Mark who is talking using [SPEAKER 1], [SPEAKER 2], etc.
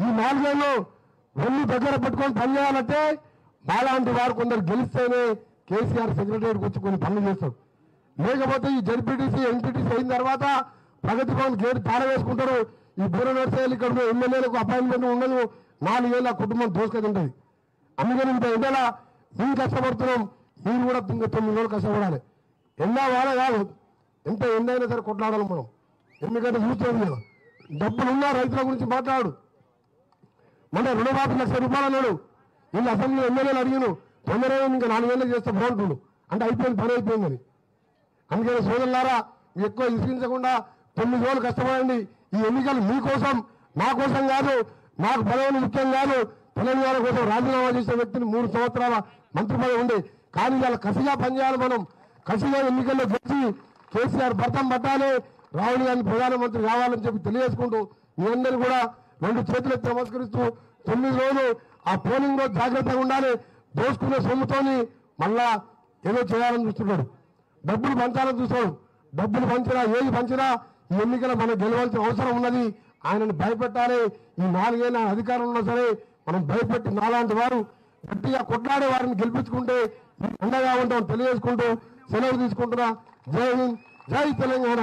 [SPEAKER 1] ఈ నాలుగేళ్ళు ఒళ్ళు దగ్గర పెట్టుకొని పనిచేయాలంటే మాలాంటి వారు కొందరు గెలిస్తేనే కేసీఆర్ సెక్రటరీ వచ్చి కొన్ని పనులు చేస్తాం లేకపోతే ఈ జడ్పీటీసీ ఎంపీటీసీ అయిన తర్వాత ప్రగతి భవన్ గేట్ తారవేసుకుంటారు ఈ బూర నర్సేలు ఇక్కడ ఎమ్మెల్యేలకు అపాయింట్మెంట్ ఉండదు. నాలుగేళ్ళ కుటుంబం దోసుకుంటుంది అందుకని ఇంత ఎండలా మేము కష్టపడుతున్నాం. మీరు కూడా ఇంకా తొమ్మిది రోజులు కష్టపడాలి. ఎండా వాడ కాదు. ఎంత ఎండైనా సరే కొట్లాడాలి మనం. ఎందుకంటే చూస్తుంది కదా. డబ్బులున్నా రైతుల గురించి మాట్లాడు. మన రుణమాఫీ లక్ష రూపాయలు అన్నాడు. వీళ్ళు అసెంబ్లీ ఎమ్మెల్యేలు అడిగాను తొందరగా ఇంకా నాలుగేళ్ళు చేస్తే బాగుంటుండు. అంటే అయిపోయింది పని అయిపోయిందని. అందుకని సోదరులారా ఎక్కువ విసిగించకుండా తొమ్మిది రోజులు కష్టపడండి. ఈ ఎన్నికలు మీకోసం మా కోసం కాదు నాకు పదవులు ముఖ్యం కాదు. తెలంగాణ కోసం రాజీనామా చేసిన వ్యక్తిని మూడు సంవత్సరాల మంత్రి పదవి ఉంది. కానీ ఇలా కసిగా పనిచేయాలి మనం. కసిగా ఎన్నికల్లో గెలిచి కేసీఆర్ భర్తం పట్టాలి. రాహుల్ గాంధీ ప్రధానమంత్రి కావాలని చెప్పి తెలియజేసుకుంటూ మీ అందరూ కూడా రెండు చేతులెత్తి నమస్కరిస్తూ తొమ్మిది రోజులు ఆ పోలింగ్ రోజు జాగ్రత్తగా ఉండాలి. దోసుకునే సొమ్ముతోని మళ్ళా ఏదో చేయాలని చూస్తున్నాడు. డబ్బులు పంచాలని చూస్తాడు డబ్బులు పంచినా ఏది పంచినా ఈ ఎన్నికల మనం గెలవాల్సిన అవసరం ఉన్నది. ఆయనను భయపెట్టాలి. ఈ నాలుగేళ్ళ అధికారం ఉన్నా సరే మనం భయపెట్టి నాలాంటి వారు గట్టిగా కొట్లాడే వారిని గెలిపించుకుంటే అండగా ఉంటాం తెలియజేసుకుంటూ సెలవు తీసుకుంటున్నా. జై హింద్ జై తెలంగాణ.